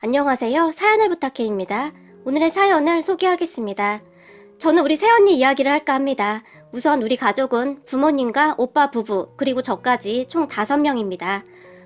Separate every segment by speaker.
Speaker 1: 안녕하세요. 사연을 부탁해입니다. 오늘의 사연을 소개하겠습니다. 저는 우리 새언니 이야기를 할까 합니다. 우선 우리 가족은 부모님과 오빠 부부, 그리고 저까지 총 5명입니다.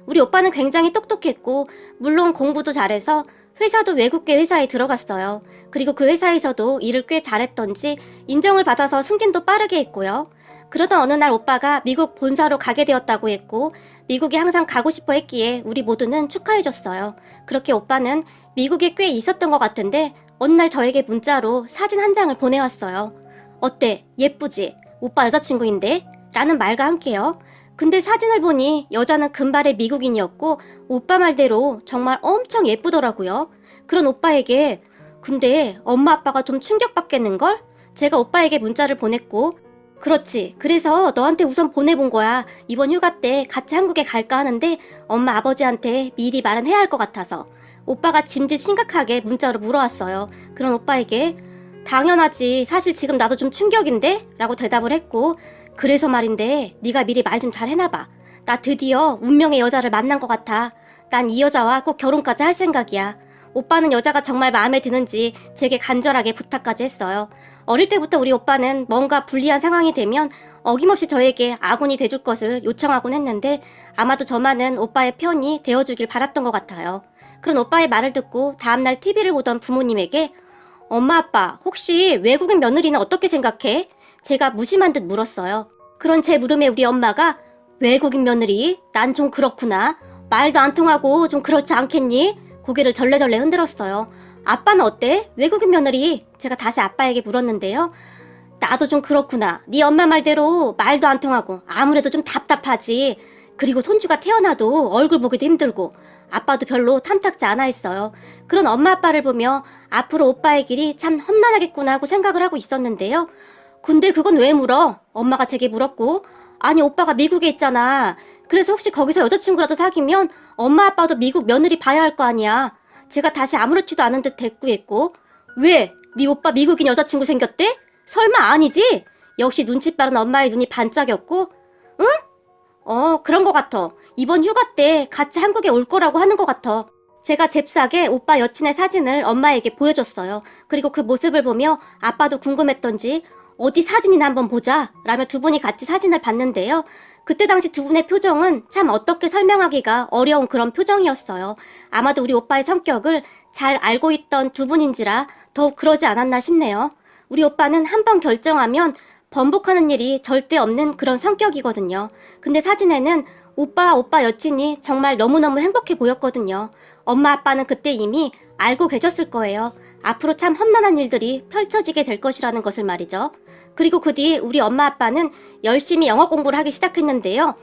Speaker 1: 우리 오빠는 굉장히 똑똑했고, 물론 공부도 잘해서 회사도 외국계 회사에 들어갔어요. 그리고 그 회사에서도 일을 꽤 잘했던지 인정을 받아서 승진도 빠르게 했고요. 그러던 어느 날 오빠가 미국 본사로 가게 되었다고 했고, 미국에 항상 가고 싶어 했기에 우리 모두는 축하해줬어요. 그렇게 오빠는 미국에 꽤 있었던 것 같은데 어느 날 저에게 문자로 사진 한 장을 보내왔어요. 어때? 예쁘지? 오빠 여자친구인데? 라는 말과 함께요. 근데 사진을 보니 여자는 금발의 미국인이었고 오빠 말대로 정말 엄청 예쁘더라고요. 그런 오빠에게 근데 엄마 아빠가 좀 충격받겠는걸? 제가 오빠에게 문자를 보냈고 그렇지. 그래서 너한테 우선 보내본 거야. 이번 휴가 때 같이 한국에 갈까 하는데 엄마 아버지한테 미리 말은 해야 할 것 같아서. 오빠가 짐짓 심각하게 문자로 물어왔어요. 그런 오빠에게 당연하지. 사실 지금 나도 좀 충격인데? 라고 대답을 했고 그래서 말인데 네가 미리 말 좀 잘 해놔봐. 나 드디어 운명의 여자를 만난 것 같아. 난 이 여자와 꼭 결혼까지 할 생각이야. 오빠는 여자가 정말 마음에 드는지 제게 간절하게 부탁까지 했어요. 어릴 때부터 우리 오빠는 뭔가 불리한 상황이 되면 어김없이 저에게 아군이 돼줄 것을 요청하곤 했는데 아마도 저만은 오빠의 편이 되어주길 바랐던 것 같아요. 그런 오빠의 말을 듣고 다음날 TV를 보던 부모님에게 엄마 아빠 혹시 외국인 며느리는 어떻게 생각해? 제가 무심한 듯 물었어요. 그런 제 물음에 우리 엄마가 외국인 며느리? 난 좀 그렇구나. 말도 안 통하고 좀 그렇지 않겠니? 고개를 절레절레 흔들었어요. 아빠는 어때? 외국인 며느리? 제가 다시 아빠에게 물었는데요. 나도 좀 그렇구나. 네 엄마 말대로 말도 안 통하고 아무래도 좀 답답하지. 그리고 손주가 태어나도 얼굴 보기도 힘들고 아빠도 별로 탐탁지 않아 했어요. 그런 엄마 아빠를 보며 앞으로 오빠의 길이 참 험난하겠구나 하고 생각을 하고 있었는데요. 근데 그건 왜 물어? 엄마가 제게 물었고 아니 오빠가 미국에 있잖아. 그래서 혹시 거기서 여자친구라도 사귀면 엄마 아빠도 미국 며느리 봐야 할 거 아니야. 제가 다시 아무렇지도 않은 듯 대꾸했고 왜? 네 오빠 미국인 여자친구 생겼대? 설마 아니지? 역시 눈치 빠른 엄마의 눈이 반짝였고 응? 어 그런 것 같아. 이번 휴가 때 같이 한국에 올 거라고 하는 것 같아. 제가 잽싸게 오빠 여친의 사진을 엄마에게 보여줬어요. 그리고 그 모습을 보며 아빠도 궁금했던지 어디 사진이나 한번 보자 라며 두 분이 같이 사진을 봤는데요. 그때 당시 두 분의 표정은 참 어떻게 설명하기가 어려운 그런 표정이었어요. 아마도 우리 오빠의 성격을 잘 알고 있던 두 분인지라 더욱 그러지 않았나 싶네요. 우리 오빠는 한 번 결정하면 번복하는 일이 절대 없는 그런 성격이거든요. 근데 사진에는 오빠, 오빠 여친이 정말 너무너무 행복해 보였거든요. 엄마, 아빠는 그때 이미 알고 계셨을 거예요. 앞으로 참 험난한 일들이 펼쳐지게 될 것이라는 것을 말이죠. 그리고 그 뒤 우리 엄마, 아빠는 열심히 영어 공부를 하기 시작했는데요.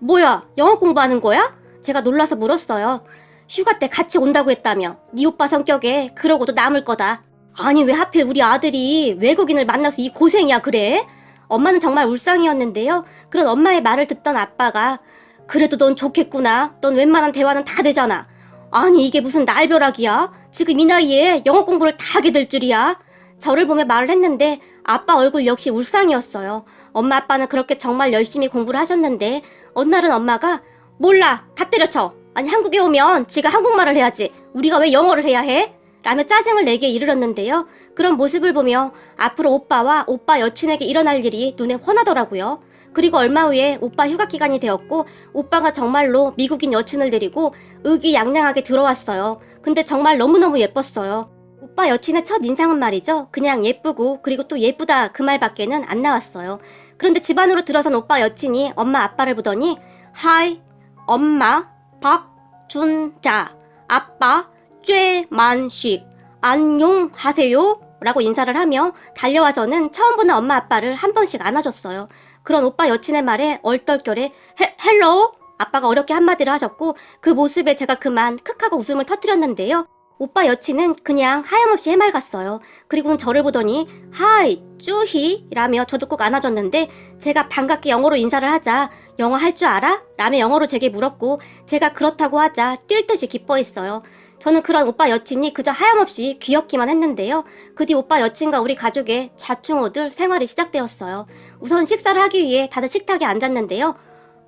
Speaker 1: 뭐야, 영어 공부하는 거야? 제가 놀라서 물었어요. 휴가 때 같이 온다고 했다며. 네 오빠 성격에 그러고도 남을 거다. 아니 왜 하필 우리 아들이 외국인을 만나서 이 고생이야 그래? 엄마는 정말 울상이었는데요. 그런 엄마의 말을 듣던 아빠가 그래도 넌 좋겠구나. 넌 웬만한 대화는 다 되잖아. 아니 이게 무슨 날벼락이야? 지금 이 나이에 영어 공부를 다 하게 될 줄이야? 저를 보며 말을 했는데 아빠 얼굴 역시 울상이었어요. 엄마 아빠는 그렇게 정말 열심히 공부를 하셨는데 어느 날은 엄마가 몰라 다 때려쳐. 아니 한국에 오면 지가 한국말을 해야지. 우리가 왜 영어를 해야 해? 라며 짜증을 내게 이르렀는데요. 그런 모습을 보며 앞으로 오빠와 오빠 여친에게 일어날 일이 눈에 훤하더라고요. 그리고 얼마 후에 오빠 휴가 기간이 되었고 오빠가 정말로 미국인 여친을 데리고 의기양양하게 들어왔어요. 근데 정말 너무너무 예뻤어요. 오빠 여친의 첫 인상은 말이죠. 그냥 예쁘고 그리고 또 예쁘다 그 말밖에는 안 나왔어요. 그런데 집 안으로 들어선 오빠 여친이 엄마 아빠를 보더니 하이 엄마 박준자 아빠 쬐만식 안녕하세요 라고 인사를 하며 달려와 저는 처음 보는 엄마 아빠를 한 번씩 안아줬어요. 그런 오빠 여친의 말에 얼떨결에 헬, 헬로 아빠가 어렵게 한마디를 하셨고 그 모습에 제가 그만 크하고 웃음을 터뜨렸는데요. 오빠 여친은 그냥 하염없이 해맑았어요. 그리고는 저를 보더니 하이 쭈히 라며 저도 꼭 안아줬는데 제가 반갑게 영어로 인사를 하자 영어 할 줄 알아? 라며 영어로 제게 물었고 제가 그렇다고 하자 뛸 듯이 기뻐했어요. 저는 그런 오빠 여친이 그저 하염없이 귀엽기만 했는데요. 그 뒤 오빠 여친과 우리 가족의 좌충우돌 생활이 시작되었어요. 우선 식사를 하기 위해 다들 식탁에 앉았는데요.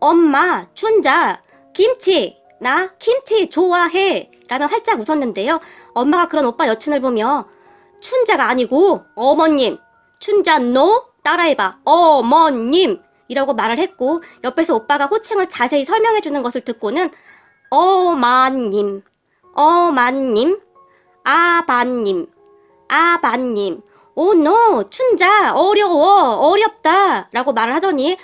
Speaker 1: 엄마, 춘자, 김치! 나 김치 좋아해. 라며 활짝 웃었는데요. 엄마가 그런 오빠 여친을 보며 춘자가 아니고 어머님. 춘자 너 따라해봐. 어머님. 이라고 말을 했고 옆에서 오빠가 호칭을 자세히 설명해 주는 것을 듣고는 어마님, 어마님, 아바님, 아바님, 오노 춘자 어려워 어렵다 라고 말을 하더니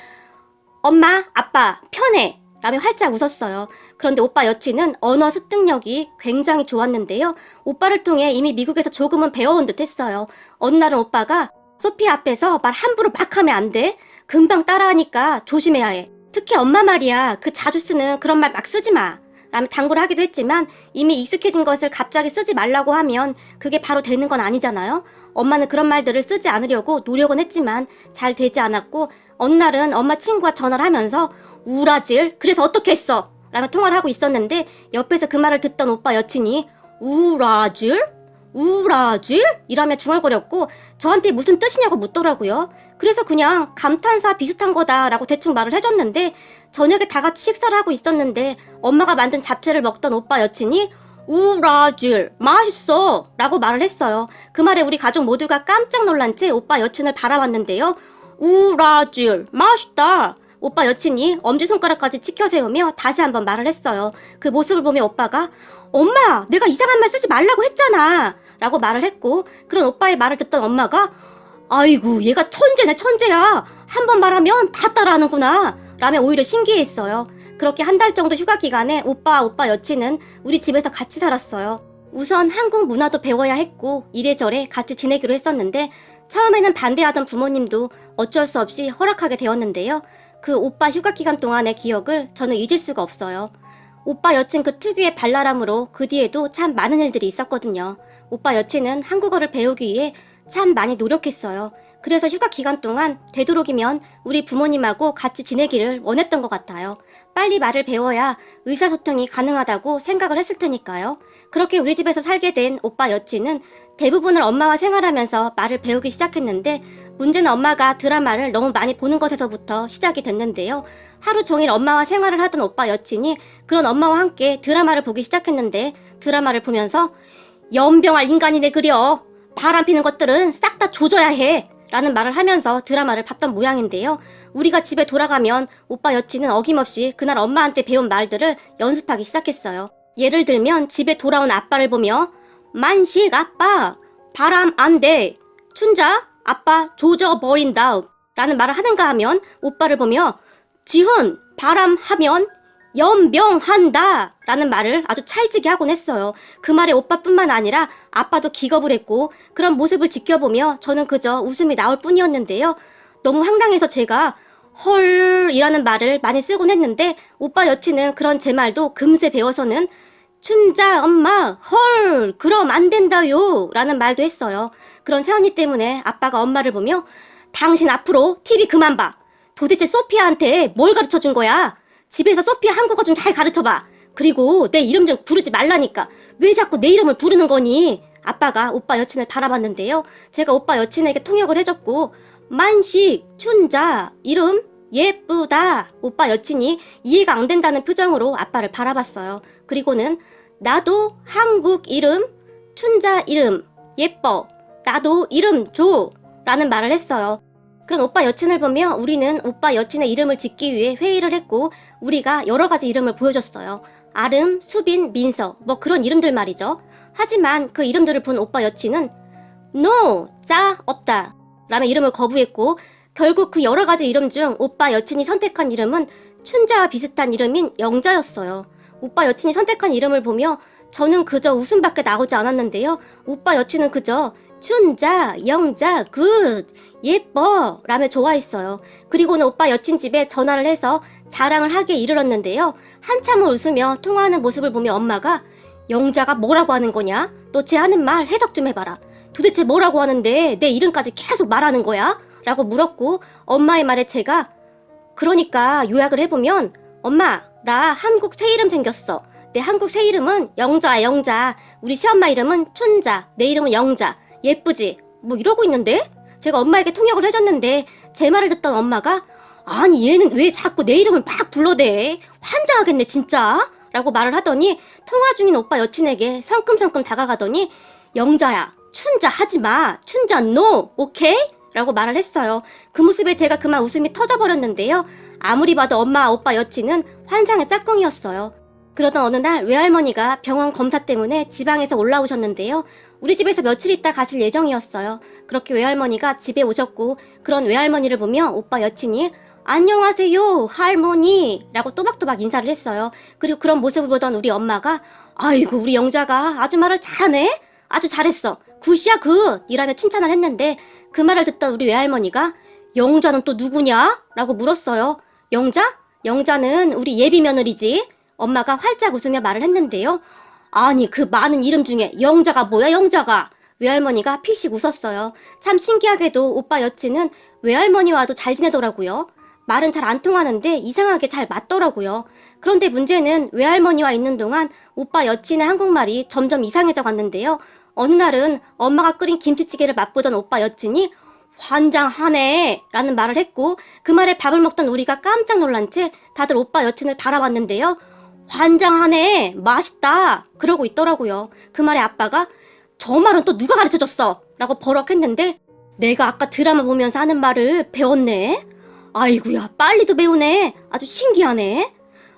Speaker 1: 엄마 아빠 편해 라며 활짝 웃었어요. 그런데 오빠 여친은 언어 습득력이 굉장히 좋았는데요. 오빠를 통해 이미 미국에서 조금은 배워온 듯 했어요. 어느 날은 오빠가 소피 앞에서 말 함부로 막 하면 안 돼. 금방 따라하니까 조심해야 해. 특히 엄마 말이야. 그 자주 쓰는 그런 말 막 쓰지 마. 당부를 하기도 했지만 이미 익숙해진 것을 갑자기 쓰지 말라고 하면 그게 바로 되는 건 아니잖아요. 엄마는 그런 말들을 쓰지 않으려고 노력은 했지만 잘 되지 않았고 어느 날은 엄마 친구와 전화를 하면서 우라질 그래서 어떻게 했어? 라며 통화를 하고 있었는데 옆에서 그 말을 듣던 오빠 여친이 우라질? 우라질? 이라며 중얼거렸고 저한테 무슨 뜻이냐고 묻더라고요. 그래서 그냥 감탄사 비슷한 거다라고 대충 말을 해줬는데 저녁에 다 같이 식사를 하고 있었는데 엄마가 만든 잡채를 먹던 오빠 여친이 우라질 맛있어 라고 말을 했어요. 그 말에 우리 가족 모두가 깜짝 놀란 채 오빠 여친을 바라봤는데요. 우라질 맛있다. 오빠 여친이 엄지손가락까지 치켜 세우며 다시 한번 말을 했어요. 그 모습을 보며 오빠가 엄마 내가 이상한 말 쓰지 말라고 했잖아 라고 말을 했고 그런 오빠의 말을 듣던 엄마가 아이고 얘가 천재네 천재야 한 번 말하면 다 따라하는구나 라며 오히려 신기해했어요. 그렇게 한 달 정도 휴가 기간에 오빠 오빠 여친은 우리 집에서 같이 살았어요. 우선 한국 문화도 배워야 했고 이래저래 같이 지내기로 했었는데 처음에는 반대하던 부모님도 어쩔 수 없이 허락하게 되었는데요. 그 오빠 휴가 기간 동안의 기억을 저는 잊을 수가 없어요. 오빠 여친 그 특유의 발랄함으로 그 뒤에도 참 많은 일들이 있었거든요. 오빠 여친은 한국어를 배우기 위해 참 많이 노력했어요. 그래서 휴가 기간 동안 되도록이면 우리 부모님하고 같이 지내기를 원했던 것 같아요. 빨리 말을 배워야 의사소통이 가능하다고 생각을 했을 테니까요. 그렇게 우리 집에서 살게 된 오빠 여친은 대부분을 엄마와 생활하면서 말을 배우기 시작했는데 문제는 엄마가 드라마를 너무 많이 보는 것에서부터 시작이 됐는데요. 하루 종일 엄마와 생활을 하던 오빠 여친이 그런 엄마와 함께 드라마를 보기 시작했는데 드라마를 보면서 연병할 인간이네 그려 바람 피는 것들은 싹 다 조져야 해 라는 말을 하면서 드라마를 봤던 모양인데요. 우리가 집에 돌아가면 오빠 여친은 어김없이 그날 엄마한테 배운 말들을 연습하기 시작했어요. 예를 들면 집에 돌아온 아빠를 보며 만식 아빠 바람 안 돼. 춘자 아빠 조져버린다. 라는 말을 하는가 하면 오빠를 보며 지훈 바람 하면 연병한다 라는 말을 아주 찰지게 하곤 했어요. 그 말에 오빠뿐만 아니라 아빠도 기겁을 했고 그런 모습을 지켜보며 저는 그저 웃음이 나올 뿐이었는데요. 너무 황당해서 제가 헐이라는 말을 많이 쓰곤 했는데 오빠 여친은 그런 제 말도 금세 배워서는 춘자 엄마 헐 그럼 안 된다요 라는 말도 했어요. 그런 새언니 때문에 아빠가 엄마를 보며 당신 앞으로 TV 그만 봐. 도대체 소피아한테 뭘 가르쳐 준 거야? 집에서 소피아 한국어 좀 잘 가르쳐 봐. 그리고 내 이름 좀 부르지 말라니까. 왜 자꾸 내 이름을 부르는 거니? 아빠가 오빠 여친을 바라봤는데요. 제가 오빠 여친에게 통역을 해줬고 만식, 춘자, 이름 예쁘다. 오빠 여친이 이해가 안 된다는 표정으로 아빠를 바라봤어요. 그리고는 나도 한국 이름, 춘자 이름 예뻐. 나도 이름 줘. 라는 말을 했어요. 그런 오빠 여친을 보며 우리는 오빠 여친의 이름을 짓기 위해 회의를 했고 우리가 여러 가지 이름을 보여줬어요. 아름, 수빈, 민서 뭐 그런 이름들 말이죠. 하지만 그 이름들을 본 오빠 여친은 NO! 짜 없다. 라며 이름을 거부했고 결국 그 여러 가지 이름 중 오빠 여친이 선택한 이름은 춘자와 비슷한 이름인 영자였어요. 오빠 여친이 선택한 이름을 보며 저는 그저 웃음밖에 나오지 않았는데요. 오빠 여친은 그저 춘자, 영자, 굿, 예뻐 라며 좋아했어요. 그리고는 오빠 여친 집에 전화를 해서 자랑을 하기에 이르렀는데요. 한참을 웃으며 통화하는 모습을 보며 엄마가 영자가 뭐라고 하는 거냐? 너 쟤 하는 말 해석 좀 해봐라. 도대체 뭐라고 하는데 내 이름까지 계속 말하는 거야? 라고 물었고 엄마의 말에 제가 그러니까 요약을 해보면 엄마 나 한국 새 이름 생겼어. 내 한국 새 이름은 영자야 영자. 우리 시엄마 이름은 춘자. 내 이름은 영자. 예쁘지? 뭐 이러고 있는데? 제가 엄마에게 통역을 해줬는데 제 말을 듣던 엄마가 아니 얘는 왜 자꾸 내 이름을 막 불러대? 환장하겠네 진짜. 라고 말을 하더니 통화 중인 오빠 여친에게 성큼성큼 다가가더니 영자야 춘자 하지 마 춘자 노 오케이? 라고 말을 했어요. 그 모습에 제가 그만 웃음이 터져버렸는데요. 아무리 봐도 엄마 오빠 여친은 환상의 짝꿍이었어요. 그러던 어느 날 외할머니가 병원 검사 때문에 지방에서 올라오셨는데요. 우리 집에서 며칠 있다 가실 예정이었어요. 그렇게 외할머니가 집에 오셨고 그런 외할머니를 보며 오빠 여친이 안녕하세요 할머니 라고 또박또박 인사를 했어요. 그리고 그런 모습을 보던 우리 엄마가 아이고 우리 영자가 아주 말을 잘하네 아주 잘했어 굿이야 굿 이라며 칭찬을 했는데 그 말을 듣던 우리 외할머니가 영자는 또 누구냐? 라고 물었어요. 영자? 영자는 우리 예비 며느리지. 엄마가 활짝 웃으며 말을 했는데요. 아니 그 많은 이름 중에 영자가 뭐야 영자가? 외할머니가 피식 웃었어요. 참 신기하게도 오빠 여친은 외할머니와도 잘 지내더라고요. 말은 잘 안 통하는데 이상하게 잘 맞더라고요. 그런데 문제는 외할머니와 있는 동안 오빠 여친의 한국말이 점점 이상해져 갔는데요. 어느 날은 엄마가 끓인 김치찌개를 맛보던 오빠 여친이 환장하네 라는 말을 했고 그 말에 밥을 먹던 우리가 깜짝 놀란 채 다들 오빠 여친을 바라봤는데요. 환장하네 맛있다 그러고 있더라고요. 그 말에 아빠가 저 말은 또 누가 가르쳐 줬어 라고 버럭했는데 내가 아까 드라마 보면서 하는 말을 배웠네. 아이구야 빨리도 배우네 아주 신기하네.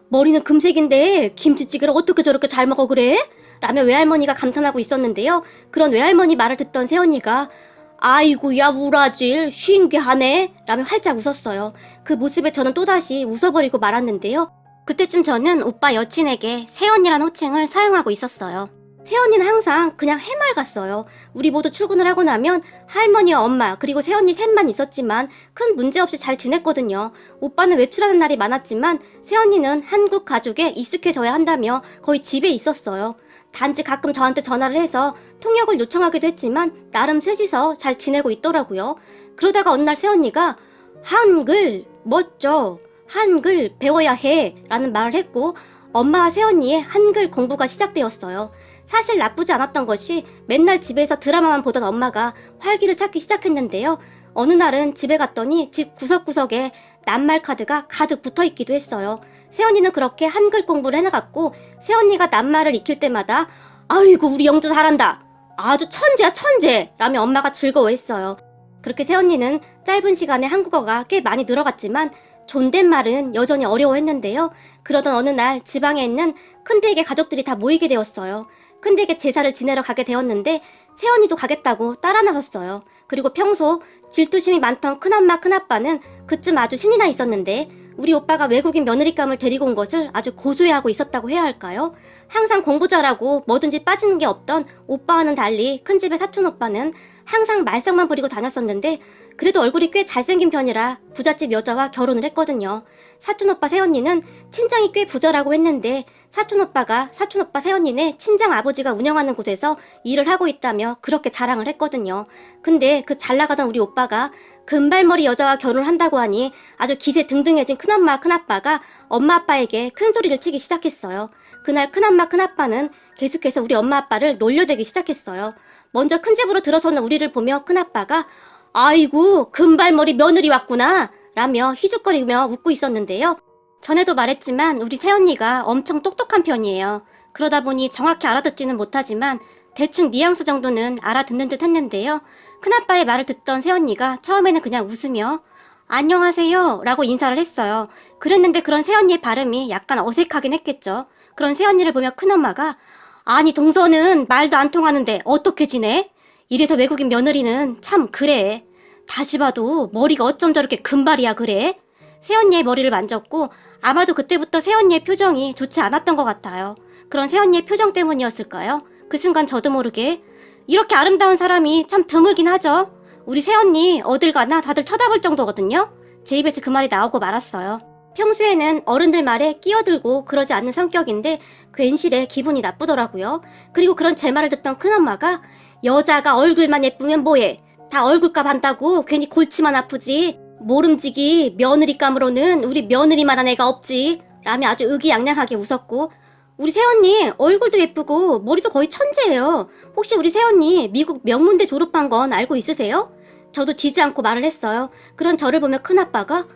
Speaker 1: 머리는 금색인데 김치찌개를 어떻게 저렇게 잘 먹어 그래? 라며 외할머니가 감탄하고 있었는데요. 그런 외할머니 말을 듣던 새언니가 아이고야 우라질 신기하네 라며 활짝 웃었어요. 그 모습에 저는 또다시 웃어버리고 말았는데요. 그때쯤 저는 오빠 여친에게 새언니란 호칭을 사용하고 있었어요. 새언니는 항상 그냥 해맑았어요. 우리 모두 출근을 하고 나면 할머니와 엄마 그리고 새언니 셋만 있었지만 큰 문제 없이 잘 지냈거든요. 오빠는 외출하는 날이 많았지만 새언니는 한국 가족에 익숙해져야 한다며 거의 집에 있었어요. 단지 가끔 저한테 전화를 해서 통역을 요청하기도 했지만 나름 셋이서 잘 지내고 있더라고요. 그러다가 어느 날 새언니가 한글 멋져 한글 배워야 해 라는 말을 했고 엄마와 새언니의 한글 공부가 시작되었어요. 사실 나쁘지 않았던 것이 맨날 집에서 드라마만 보던 엄마가 활기를 찾기 시작했는데요. 어느 날은 집에 갔더니 집 구석구석에 낱말 카드가 가득 붙어 있기도 했어요. 새언니는 그렇게 한글 공부를 해나갔고 새언니가 낱말을 익힐 때마다 아이고 우리 영주 잘한다. 아주 천재야 천재 라며 엄마가 즐거워했어요. 그렇게 새언니는 짧은 시간에 한국어가 꽤 많이 늘어갔지만 존댓말은 여전히 어려워했는데요. 그러던 어느 날 지방에 있는 큰 댁의 가족들이 다 모이게 되었어요. 큰 댁에 제사를 지내러 가게 되었는데 새언니도 가겠다고 따라 나섰어요. 그리고 평소 질투심이 많던 큰엄마 큰아빠는 그쯤 아주 신이 나 있었는데 우리 오빠가 외국인 며느리감을 데리고 온 것을 아주 고소해하고 있었다고 해야 할까요? 항상 공부 잘하고 뭐든지 빠지는 게 없던 오빠와는 달리 큰 집의 사촌 오빠는 항상 말썽만 부리고 다녔었는데 그래도 얼굴이 꽤 잘생긴 편이라 부잣집 여자와 결혼을 했거든요. 사촌 오빠 새언니는 친정이 꽤 부자라고 했는데 사촌 오빠가 사촌 오빠 새언니네 친정 아버지가 운영하는 곳에서 일을 하고 있다며 그렇게 자랑을 했거든요. 근데 그 잘 나가던 우리 오빠가 금발머리 여자와 결혼을 한다고 하니 아주 기세 등등해진 큰엄마 큰아빠가 엄마 아빠에게 큰 소리를 치기 시작했어요. 그날 큰엄마 큰아빠는 계속해서 우리 엄마 아빠를 놀려대기 시작했어요. 먼저 큰 집으로 들어서는 우리를 보며 큰아빠가 아이고 금발머리 며느리 왔구나 라며 희죽거리며 웃고 있었는데요. 전에도 말했지만 우리 새언니가 엄청 똑똑한 편이에요. 그러다 보니 정확히 알아듣지는 못하지만 대충 뉘앙스 정도는 알아듣는 듯 했는데요. 큰아빠의 말을 듣던 새언니가 처음에는 그냥 웃으며 안녕하세요 라고 인사를 했어요. 그랬는데 그런 새언니의 발음이 약간 어색하긴 했겠죠. 그런 새언니를 보며 큰엄마가 아니 동서는 말도 안 통하는데 어떻게 지내? 이래서 외국인 며느리는 참 그래. 다시 봐도 머리가 어쩜 저렇게 금발이야 그래? 새언니의 머리를 만졌고 아마도 그때부터 새언니의 표정이 좋지 않았던 것 같아요. 그런 새언니의 표정 때문이었을까요? 그 순간 저도 모르게 이렇게 아름다운 사람이 참 드물긴 하죠. 우리 새언니 어딜 가나 다들 쳐다볼 정도거든요. 제 입에서 그 말이 나오고 말았어요. 평소에는 어른들 말에 끼어들고 그러지 않는 성격인데 괜시레 기분이 나쁘더라고요. 그리고 그런 제 말을 듣던 큰엄마가 여자가 얼굴만 예쁘면 뭐해? 다 얼굴값 한다고 괜히 골치만 아프지. 모름지기 며느리감으로는 우리 며느리만한 애가 없지. 라며 아주 의기양양하게 웃었고 우리 새언니 얼굴도 예쁘고 머리도 거의 천재예요. 혹시 우리 새언니 미국 명문대 졸업한 건 알고 있으세요? 저도 지지 않고 말을 했어요. 그런 저를 보며 큰아빠가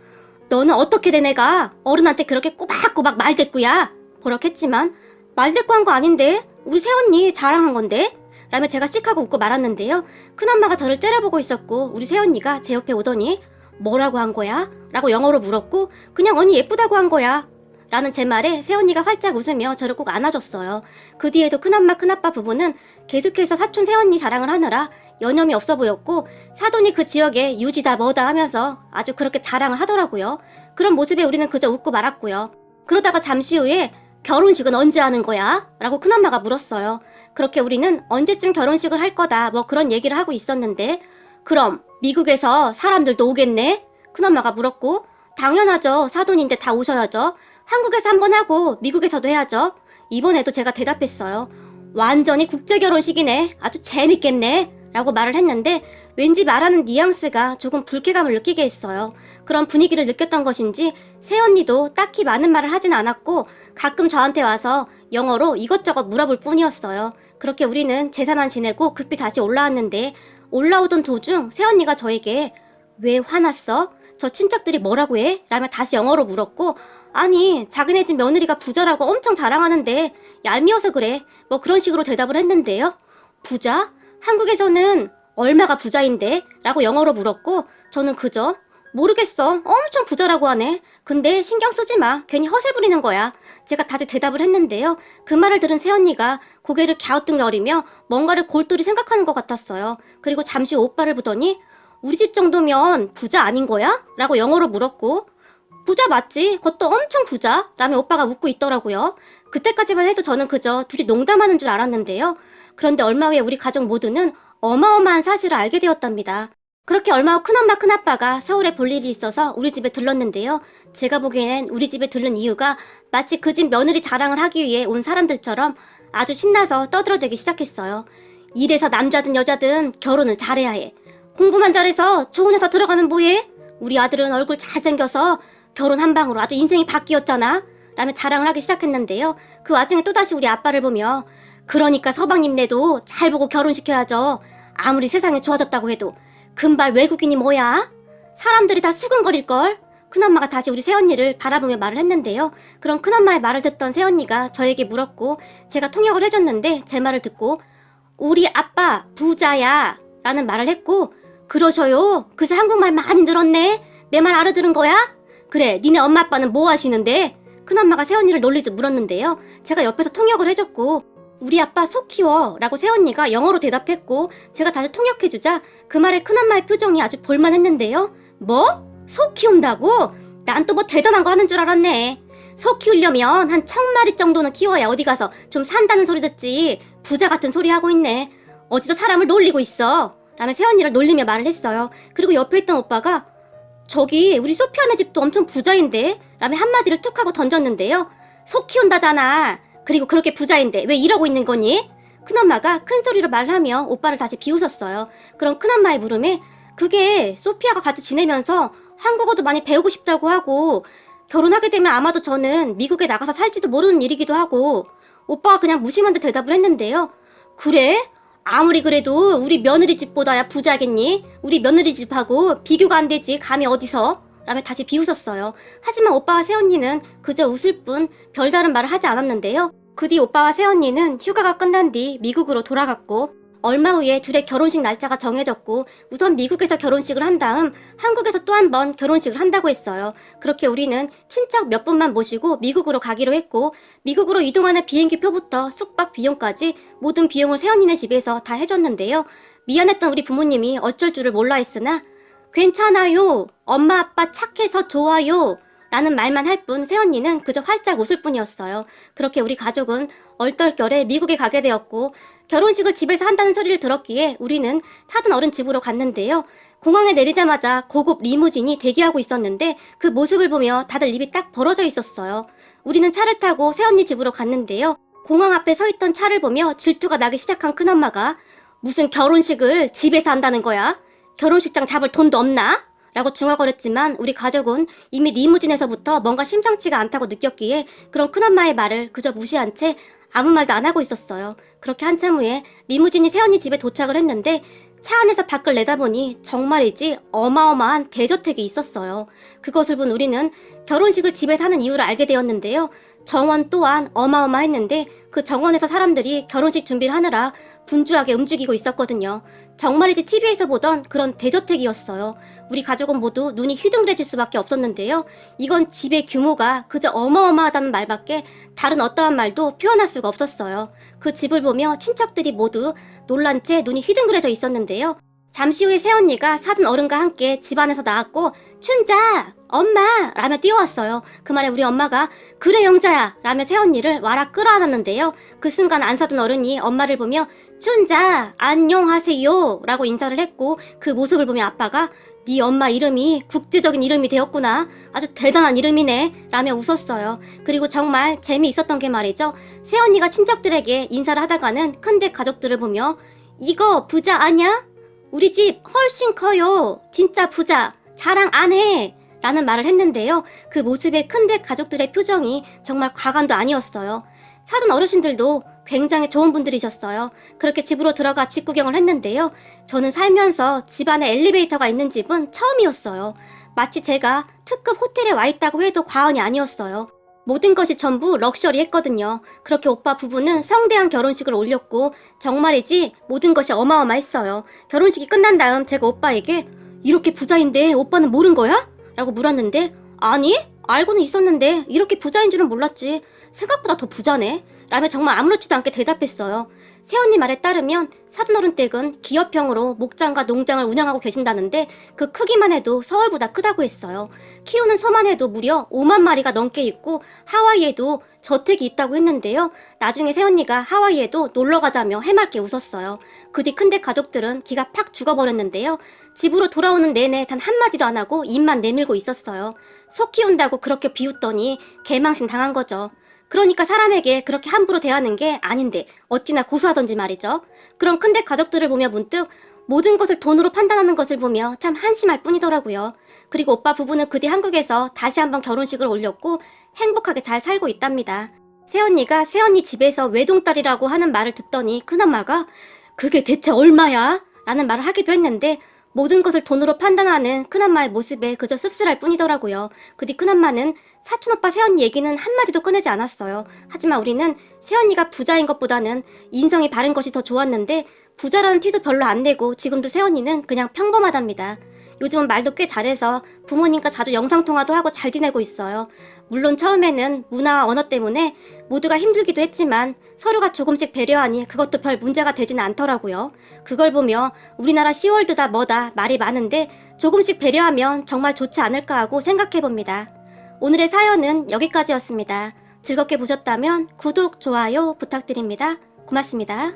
Speaker 1: 너는 어떻게 된 애가 어른한테 그렇게 꼬박꼬박 말대꾸야? 버럭했지만 말대꾸한 거 아닌데 우리 새언니 자랑한 건데 라며 제가 씩하고 웃고 말았는데요. 큰엄마가 저를 째려보고 있었고 우리 새언니가 제 옆에 오더니 뭐라고 한 거야? 라고 영어로 물었고 그냥 언니 예쁘다고 한 거야. 라는 제 말에 새언니가 활짝 웃으며 저를 꼭 안아줬어요. 그 뒤에도 큰엄마 큰아빠 부부는 계속해서 사촌 새언니 자랑을 하느라 여념이 없어 보였고 사돈이 그 지역에 유지다 뭐다 하면서 아주 그렇게 자랑을 하더라고요. 그런 모습에 우리는 그저 웃고 말았고요. 그러다가 잠시 후에 결혼식은 언제 하는 거야? 라고 큰엄마가 물었어요. 그렇게 우리는 언제쯤 결혼식을 할 거다 뭐 그런 얘기를 하고 있었는데 그럼 미국에서 사람들도 오겠네? 큰엄마가 물었고 당연하죠. 사돈인데 다 오셔야죠. 한국에서 한 번 하고 미국에서도 해야죠. 이번에도 제가 대답했어요. 완전히 국제 결혼식이네. 아주 재밌겠네. 라고 말을 했는데 왠지 말하는 뉘앙스가 조금 불쾌감을 느끼게 했어요. 그런 분위기를 느꼈던 것인지 새언니도 딱히 많은 말을 하진 않았고 가끔 저한테 와서 영어로 이것저것 물어볼 뿐이었어요. 그렇게 우리는 제사만 지내고 급히 다시 올라왔는데 올라오던 도중 새언니가 저에게 왜 화났어? 저 친척들이 뭐라고 해? 라며 다시 영어로 물었고 아니 자기네 집 며느리가 부자라고 엄청 자랑하는데 얄미워서 그래 뭐 그런 식으로 대답을 했는데요. 부자? 한국에서는 얼마가 부자인데? 라고 영어로 물었고 저는 그저 모르겠어. 엄청 부자라고 하네. 근데 신경 쓰지 마. 괜히 허세 부리는 거야. 제가 다시 대답을 했는데요. 그 말을 들은 새언니가 고개를 갸우뚱거리며 뭔가를 골똘히 생각하는 것 같았어요. 그리고 잠시 오빠를 보더니 우리 집 정도면 부자 아닌 거야? 라고 영어로 물었고 부자 맞지? 그것도 엄청 부자? 라며 오빠가 웃고 있더라고요. 그때까지만 해도 저는 그저 둘이 농담하는 줄 알았는데요. 그런데 얼마 후에 우리 가족 모두는 어마어마한 사실을 알게 되었답니다. 그렇게 얼마 후 큰엄마 큰아빠가 서울에 볼 일이 있어서 우리 집에 들렀는데요. 제가 보기에는 우리 집에 들른 이유가 마치 그 집 며느리 자랑을 하기 위해 온 사람들처럼 아주 신나서 떠들어대기 시작했어요. 이래서 남자든 여자든 결혼을 잘해야 해. 공부만 잘해서 좋은 회사 들어가면 뭐해? 우리 아들은 얼굴 잘생겨서 결혼 한 방으로 아주 인생이 바뀌었잖아. 라며 자랑을 하기 시작했는데요. 그 와중에 또다시 우리 아빠를 보며 그러니까 서방님네도 잘 보고 결혼시켜야죠. 아무리 세상이 좋아졌다고 해도 금발 외국인이 뭐야? 사람들이 다 수근거릴걸? 큰엄마가 다시 우리 새언니를 바라보며 말을 했는데요. 그런 큰엄마의 말을 듣던 새언니가 저에게 물었고 제가 통역을 해줬는데 제 말을 듣고 우리 아빠 부자야 라는 말을 했고 그러셔요? 그새 한국말 많이 늘었네? 내 말 알아들은 거야? 그래 니네 엄마 아빠는 뭐 하시는데? 큰엄마가 새언니를 놀리듯 물었는데요. 제가 옆에서 통역을 해줬고 우리 아빠 소 키워 라고 새언니가 영어로 대답했고 제가 다시 통역해주자 그 말에 큰엄마의 표정이 아주 볼만했는데요. 뭐? 소 키운다고? 난 또 뭐 대단한 거 하는 줄 알았네. 소 키우려면 한 천 마리 정도는 키워야 어디 가서 좀 산다는 소리 듣지. 부자 같은 소리 하고 있네. 어디서 사람을 놀리고 있어. 라며 새언니를 놀리며 말을 했어요. 그리고 옆에 있던 오빠가 저기 우리 소피아네 집도 엄청 부자인데 라며 한마디를 툭 하고 던졌는데요. 소 키운다잖아. 그리고 그렇게 부자인데 왜 이러고 있는 거니? 큰엄마가 큰 소리로 말하며 오빠를 다시 비웃었어요. 그럼 큰엄마의 물음에 그게 소피아가 같이 지내면서 한국어도 많이 배우고 싶다고 하고 결혼하게 되면 아마도 저는 미국에 나가서 살지도 모르는 일이기도 하고 오빠가 그냥 무심한 듯 대답을 했는데요. 그래? 아무리 그래도 우리 며느리 집보다야 부자겠니? 우리 며느리 집하고 비교가 안 되지 감히 어디서? 라며 다시 비웃었어요. 하지만 오빠와 새언니는 그저 웃을 뿐 별다른 말을 하지 않았는데요. 그 뒤 오빠와 새언니는 휴가가 끝난 뒤 미국으로 돌아갔고 얼마 후에 둘의 결혼식 날짜가 정해졌고 우선 미국에서 결혼식을 한 다음 한국에서 또 한 번 결혼식을 한다고 했어요. 그렇게 우리는 친척 몇 분만 모시고 미국으로 가기로 했고 미국으로 이동하는 비행기 표부터 숙박 비용까지 모든 비용을 새언니네 집에서 다 해줬는데요. 미안했던 우리 부모님이 어쩔 줄을 몰라 했으나 괜찮아요. 엄마 아빠 착해서 좋아요. 라는 말만 할 뿐 새언니는 그저 활짝 웃을 뿐이었어요. 그렇게 우리 가족은 얼떨결에 미국에 가게 되었고 결혼식을 집에서 한다는 소리를 들었기에 우리는 사돈 어른 집으로 갔는데요. 공항에 내리자마자 고급 리무진이 대기하고 있었는데 그 모습을 보며 다들 입이 딱 벌어져 있었어요. 우리는 차를 타고 새언니 집으로 갔는데요. 공항 앞에 서 있던 차를 보며 질투가 나기 시작한 큰엄마가 무슨 결혼식을 집에서 한다는 거야? 결혼식장 잡을 돈도 없나? 라고 중얼거렸지만 우리 가족은 이미 리무진에서부터 뭔가 심상치가 않다고 느꼈기에 그런 큰엄마의 말을 그저 무시한 채 아무 말도 안 하고 있었어요. 그렇게 한참 후에 리무진이 새언니 집에 도착을 했는데 차 안에서 밖을 내다보니 정말이지 어마어마한 대저택이 있었어요. 그것을 본 우리는 결혼식을 집에서 하는 이유를 알게 되었는데요. 정원 또한 어마어마했는데 그 정원에서 사람들이 결혼식 준비를 하느라 분주하게 움직이고 있었거든요. 정말이지 TV에서 보던 그런 대저택이었어요. 우리 가족은 모두 눈이 휘둥그레질 수밖에 없었는데요. 이건 집의 규모가 그저 어마어마하다는 말밖에 다른 어떠한 말도 표현할 수가 없었어요. 그 집을 보며 친척들이 모두 놀란 채 눈이 휘둥그레져 있었는데요. 잠시 후에 새언니가 사돈 어른과 함께 집 안에서 나왔고 춘자 엄마 라며 뛰어왔어요. 그 말에 우리 엄마가 그래 영자야 라며 새언니를 와라 끌어안았는데요. 그 순간 안 사돈 어른이 엄마를 보며 춘자 안녕하세요 라고 인사를 했고 그 모습을 보며 아빠가 네 엄마 이름이 국제적인 이름이 되었구나 아주 대단한 이름이네 라며 웃었어요. 그리고 정말 재미있었던 게 말이죠. 새언니가 친척들에게 인사를 하다가는 큰댁 가족들을 보며 이거 부자 아냐? 우리 집 훨씬 커요. 진짜 부자. 자랑 안 해. 라는 말을 했는데요. 그 모습에 큰댁 가족들의 표정이 정말 과간도 아니었어요. 사돈 어르신들도 굉장히 좋은 분들이셨어요. 그렇게 집으로 들어가 집 구경을 했는데요. 저는 살면서 집 안에 엘리베이터가 있는 집은 처음이었어요. 마치 제가 특급 호텔에 와 있다고 해도 과언이 아니었어요. 모든 것이 전부 럭셔리했거든요. 그렇게 오빠 부부는 성대한 결혼식을 올렸고 정말이지 모든 것이 어마어마했어요. 결혼식이 끝난 다음 제가 오빠에게 이렇게 부자인데 오빠는 모른 거야? 라고 물었는데 아니 알고는 있었는데 이렇게 부자인 줄은 몰랐지. 생각보다 더 부자네. 라며 정말 아무렇지도 않게 대답했어요. 새언니 말에 따르면 사돈어른 댁은 기업형으로 목장과 농장을 운영하고 계신다는데 그 크기만 해도 서울보다 크다고 했어요. 키우는 소만 해도 무려 5만 마리가 넘게 있고 하와이에도 저택이 있다고 했는데요. 나중에 새언니가 하와이에도 놀러 가자며 해맑게 웃었어요. 그 뒤 큰댁 가족들은 기가 팍 죽어버렸는데요. 집으로 돌아오는 내내 단 한마디도 안 하고 입만 내밀고 있었어요. 소 키운다고 그렇게 비웃더니 개망신 당한 거죠. 그러니까 사람에게 그렇게 함부로 대하는 게 아닌데 어찌나 고소하던지 말이죠. 그런 큰댁 가족들을 보며 문득 모든 것을 돈으로 판단하는 것을 보며 참 한심할 뿐이더라고요. 그리고 오빠 부부는 그뒤 한국에서 다시 한번 결혼식을 올렸고 행복하게 잘 살고 있답니다. 새언니가 새언니 집에서 외동딸이라고 하는 말을 듣더니 큰엄마가 그게 대체 얼마야? 라는 말을 하기도 했는데 모든 것을 돈으로 판단하는 큰엄마의 모습에 그저 씁쓸할 뿐이더라고요. 그 뒤 큰엄마는 사촌오빠 새언니 얘기는 한마디도 꺼내지 않았어요. 하지만 우리는 새언니가 부자인 것보다는 인성이 바른 것이 더 좋았는데 부자라는 티도 별로 안 내고 지금도 새언니는 그냥 평범하답니다. 요즘은 말도 꽤 잘해서 부모님과 자주 영상통화도 하고 잘 지내고 있어요. 물론 처음에는 문화와 언어 때문에 모두가 힘들기도 했지만 서로가 조금씩 배려하니 그것도 별 문제가 되지는 않더라고요. 그걸 보며 우리나라 시월드다 뭐다 말이 많은데 조금씩 배려하면 정말 좋지 않을까 하고 생각해 봅니다. 오늘의 사연은 여기까지였습니다. 즐겁게 보셨다면 구독, 좋아요 부탁드립니다. 고맙습니다.